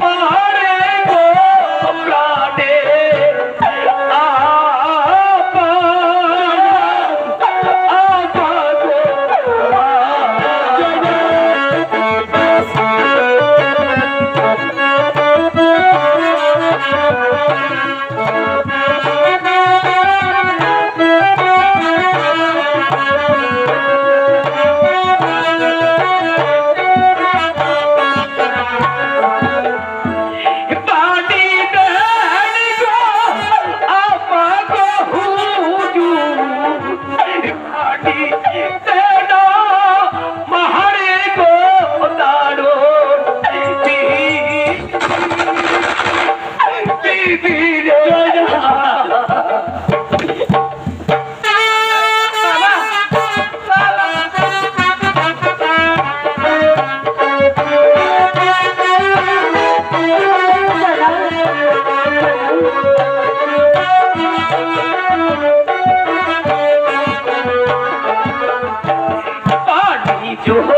পা जो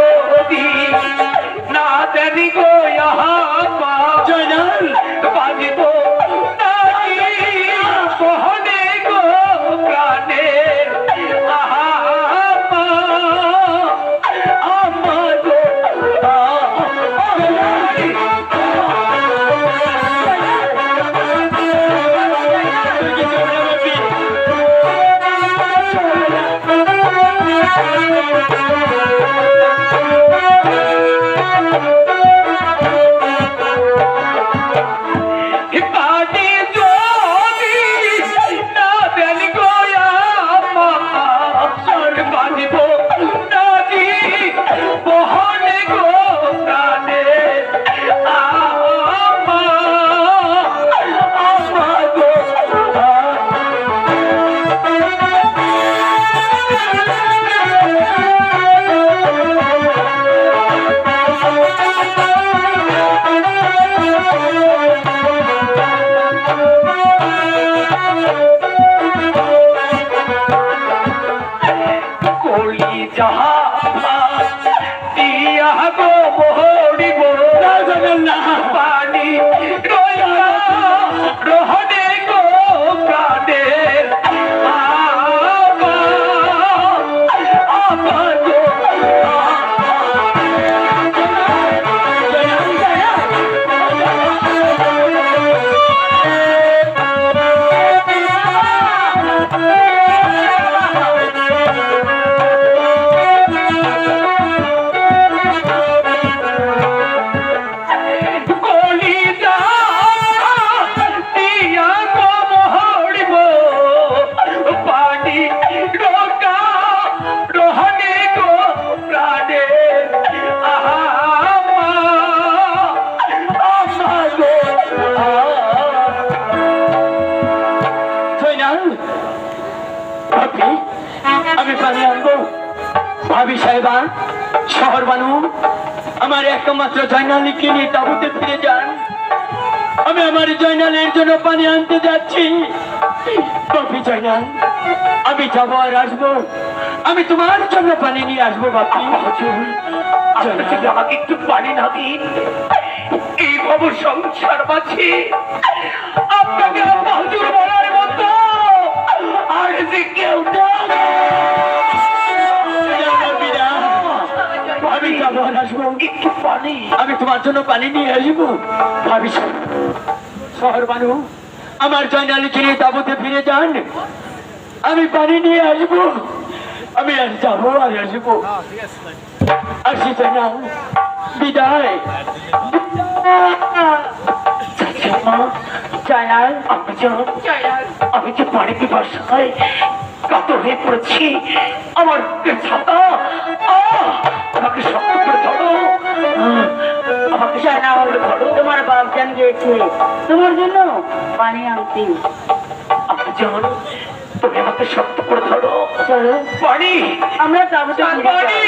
যাহা দিয়া গো মোহরিব। না পানি আমি পানি আনব। ভাবি সাহেবা, শহর বানু, আমার একমাত্র জয়নালীকে নিয়ে তাবুতে ফিরে যান। আমি আমার জয়নালের জন্য পানি আনতে যাচ্ছি। বাপি জয়নাল, আমি যাব আর আসব। আমি তোমার জন্য পানি নিয়ে আসব, বাপি। আমাকে একটু পানি না দিন, এই ভব সংসার মাঝে আপনাকে বাহুজুর আমি যাব আসব একটু পানি। আমি তোমার জন্য পানি নিয়ে আসব। ভাবি শহর বানু আমার জয়নালীকে নিয়ে তাবুতে ফিরে যান আমি পানি নিয়ে আসব। আমি আর যাব আর আসব। আসি জয়নাল বিদায়। জয়নাল আমি যে আমি যে পানি পিপাসায় কাতর হয়ে পড়েছি আমার ছাতা বাপজান তোমার জন্য পানি আনতে তুমি আমাকে শক্ত করে ধরো। চলো। পানি! আমরা পানি!